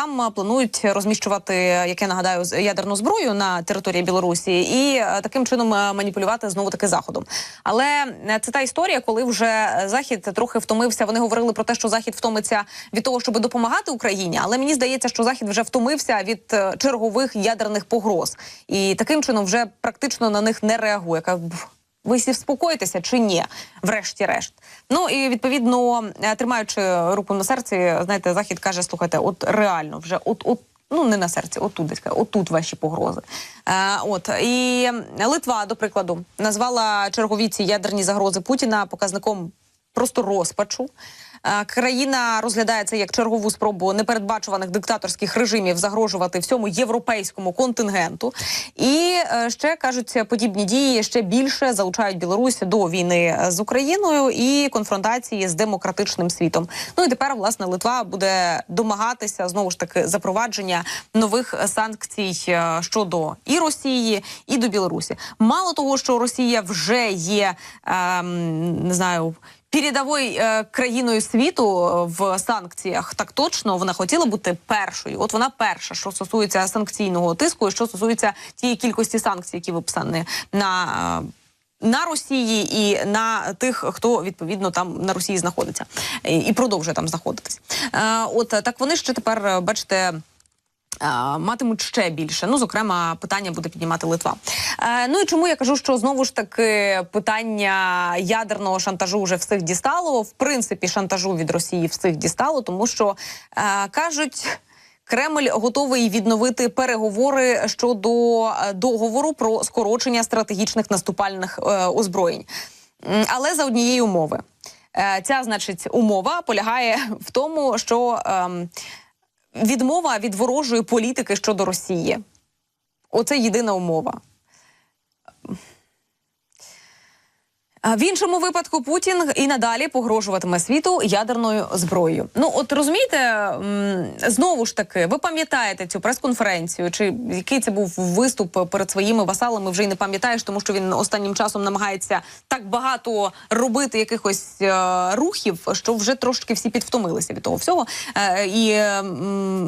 там планують розміщувати, як я нагадаю, ядерну зброю на території Білорусі і е, таким чином е, маніпулювати знову таки заходом. Але е, це та історія, коли вже захід трохи втомився. Вони говорили про те, що захід втомиться від того, щоб допомагати Україні. Але мені здається, що захід вже втомився від е, чергових ядерних погроз, і таким чином вже практично на них не реагує. «Бф, ви всі вспокоїтеся чи ні, врешті-решт. Ну і відповідно, е, тримаючи руку на серці, знаєте, захід каже: слухайте, от реально, вже от, от. Ну, не на серці, отут десь отут ваші погрози. Е, от і Литва, до прикладу, назвала чергові ці ядерні загрози Путіна показником просто розпачу. Е, Країна розглядає це як чергову спробу непередбачуваних диктаторських режимів загрожувати всьому європейському контингенту. І е, ще кажуть, подібні дії ще більше залучають Білорусь до війни з Україною і конфронтації з демократичним світом. Ну і тепер власне Литва буде домагатися знову ж таки запровадження нових санкцій е, щодо і Росії, і до Білорусі. Мало того, що Росія вже є ем, не знаю. Передовою е, країною світу е, в санкціях так точно вона хотіла бути першою. От вона перша, що стосується санкційного тиску, і що стосується тієї кількості санкцій, які виписані на. е, на Росії і на тих, хто відповідно там на Росії знаходиться і, продовжує там знаходитись. Е, от так вони ще тепер е, бачите. Е, Матимуть ще більше. Ну, зокрема, питання буде піднімати Литва. Е, ну і чому я кажу, що знову ж таки питання ядерного шантажу вже всіх дістало. В принципі, шантажу від Росії всіх дістало, тому що е, кажуть. Кремль готовий відновити переговори щодо е, договору про скорочення стратегічних наступальних е, озброєнь, але за однієї умови. Е, ця, значить, умова полягає в тому, що ем, відмова від ворожої політики щодо Росії. Оце єдина умова. В іншому випадку Путін і надалі погрожуватиме світу ядерною зброєю. Ну от розумієте, знову ж таки, ви пам'ятаєте цю прес-конференцію, чи який це був виступ перед своїми васалами? Вже й не пам'ятаєш, тому що він останнім часом намагається так багато робити якихось е, рухів, що вже трошки всі підвтомилися від того всього. Е, і е,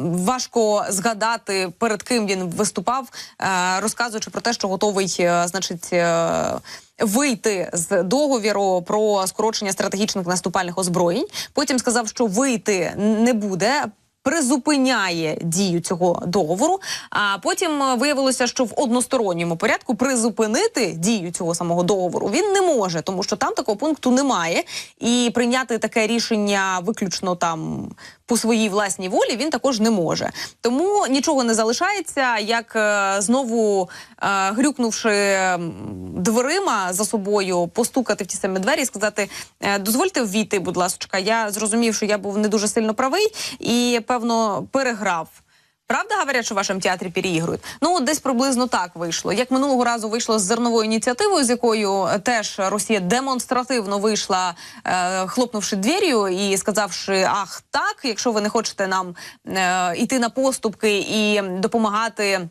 важко згадати перед ким він виступав, е, розказуючи про те, що готовий, е, значить. е, Вийти з договіру про скорочення стратегічних наступальних озброєнь. Потім сказав, що вийти не буде. Призупиняє дію цього договору. А потім е, виявилося, що в односторонньому порядку призупинити дію цього самого договору він не може, тому що там такого пункту немає. І прийняти таке рішення виключно там по своїй власній волі він також не може. Тому нічого не залишається, як е, знову е, грюкнувши дверима за собою, постукати в ті самі двері і сказати: е, дозвольте ввійти, будь ласка. Я зрозумів, що я був не дуже сильно правий і певно переграв. Правда говорять, що в вашому театрі переігрують? Ну, десь приблизно так вийшло. Як минулого разу вийшло з зерновою ініціативою, з якою е, теж Росія демонстративно вийшла, е, хлопнувши двір'ю і сказавши: Ах, так, якщо ви не хочете нам е, йти на поступки і допомагати.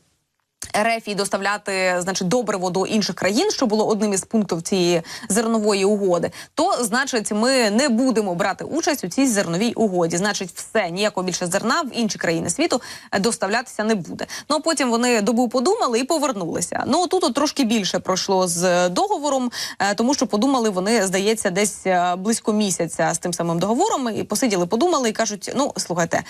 РФ і доставляти значить добриво до інших країн, що було одним із пунктів цієї зернової угоди, то значить ми не будемо брати участь у цій зерновій угоді. Значить, все ніякого більше зерна в інші країни світу е, доставлятися не буде. Ну а потім вони добу подумали і повернулися. Ну тут от трошки більше пройшло з договором, е, тому що подумали вони, здається, десь е, близько місяця з тим самим договором. І посиділи, подумали і кажуть: ну слухайте.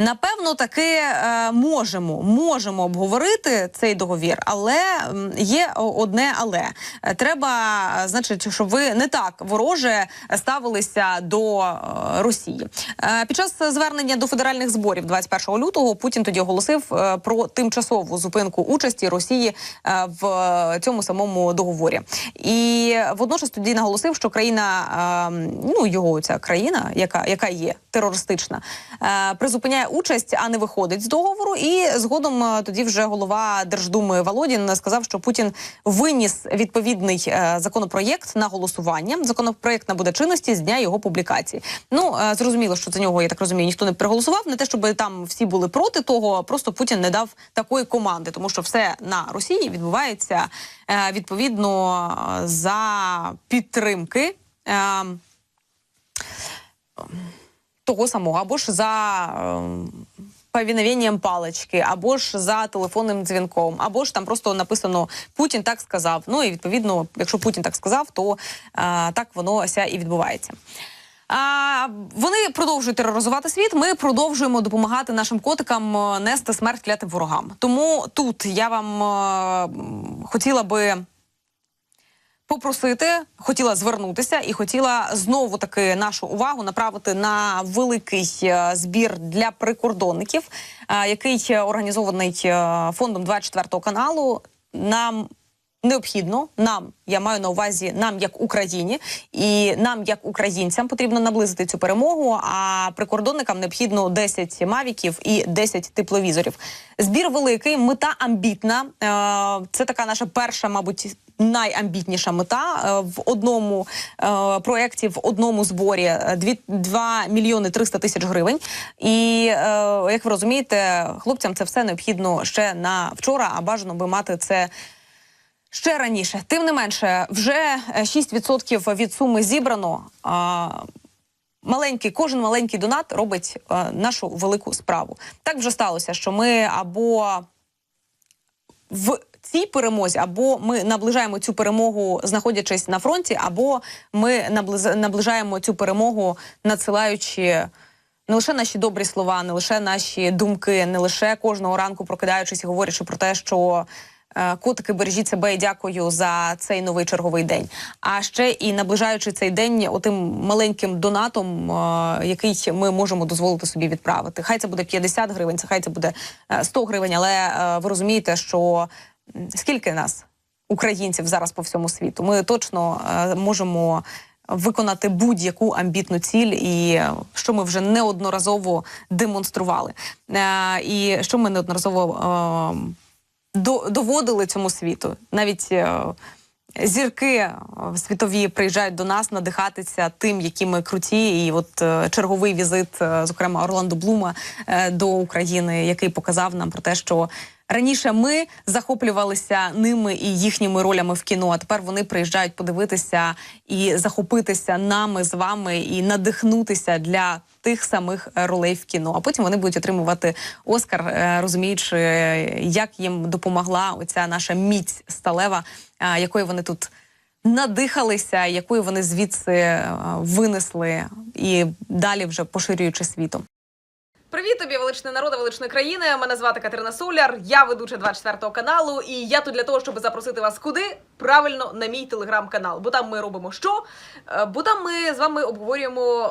Напевно, таки е, можемо можемо обговорити цей договір, але є одне але Е, треба, е, значить, щоб ви не так вороже ставилися до Росії. Під час звернення до федеральних зборів 21 лютого Путін тоді оголосив про тимчасову зупинку участі Росії в цьому самому договорі. І водночас тоді наголосив, що країна, ну його ця країна, яка, яка є терористична, призупиняє участь, а не виходить з договору. І згодом е, тоді вже голова Держдуми Володін сказав, що Путін виніс відповідний е, законопроєкт на голосування. Законопроєкт набуде чинності з дня його публікації. Ну е, зрозуміло, що за нього я так розумію, ніхто не проголосував. Не те, щоб там всі були проти того, просто Путін не дав такої команди, тому що все на Росії відбувається відповідно за підтримки. Е, того самого або ж за е, повіновенням палички, або ж за телефонним дзвінком, або ж там просто написано Путін так сказав. Ну і відповідно, якщо Путін так сказав, то а, так воно ся і відбувається. А, вони продовжують тероризувати світ. Ми продовжуємо допомагати нашим котикам е, нести смерть клятим ворогам. Тому тут я вам е, хотіла би попросити, хотіла звернутися і хотіла знову таки нашу увагу направити на великий е, збір для прикордонників, е, який організований е, фондом 24 каналу. Нам необхідно нам, я маю на увазі нам як Україні, і нам, як українцям, потрібно наблизити цю перемогу. А прикордонникам необхідно 10 мавіків і 10 тепловізорів. Збір великий, мета амбітна. Це така наша перша, мабуть. Найамбітніша мета Е, в одному е, проєкті, в одному зборі е, дві- 2 мільйони 300 тисяч гривень. І е, як ви розумієте, хлопцям це все необхідно ще на вчора, а бажано би мати це ще раніше. Тим не менше, вже е, 6% від суми зібрано. А, Маленький, кожен маленький донат робить е, нашу велику справу. Так вже сталося, що ми або в цій перемозі, або ми наближаємо цю перемогу, знаходячись на фронті, або ми наближаємо цю перемогу, надсилаючи не лише наші добрі слова, не лише наші думки, не лише кожного ранку прокидаючись і говорячи про те, що. е, Котики, бережіть себе і дякую за цей новий черговий день. А ще і наближаючи цей день отим маленьким донатом, е, який ми можемо дозволити собі відправити. Хай це буде 50 гривень, це хай це буде е, 100 гривень. Але е, ви розумієте, що скільки нас, українців, зараз по всьому світу, ми точно е, можемо виконати будь-яку амбітну ціль, і е, що ми вже неодноразово демонстрували, Е, і що ми неодноразово. доводили цьому світу. Навіть зірки світові приїжджають до нас надихатися тим, які ми круті. І от черговий візит, зокрема Орландо Блума до України, який показав нам про те, що. Раніше ми захоплювалися ними і їхніми ролями в кіно. А тепер вони приїжджають подивитися і захопитися нами з вами і надихнутися для тих самих ролей в кіно. А потім вони будуть отримувати Оскар, е, розуміючи, як їм допомогла оця наша міць сталева, е, якої вони тут надихалися, якою вони звідси е, винесли і далі вже поширюючи світом. Привіт тобі, величний народи, величної країни. Мене звати Катерина Соляр. Я ведуча 24 каналу, і я тут для того, щоб запросити вас куди? Правильно, на мій телеграм-канал. Бо там ми робимо що? Е, Бо там ми з вами обговорюємо.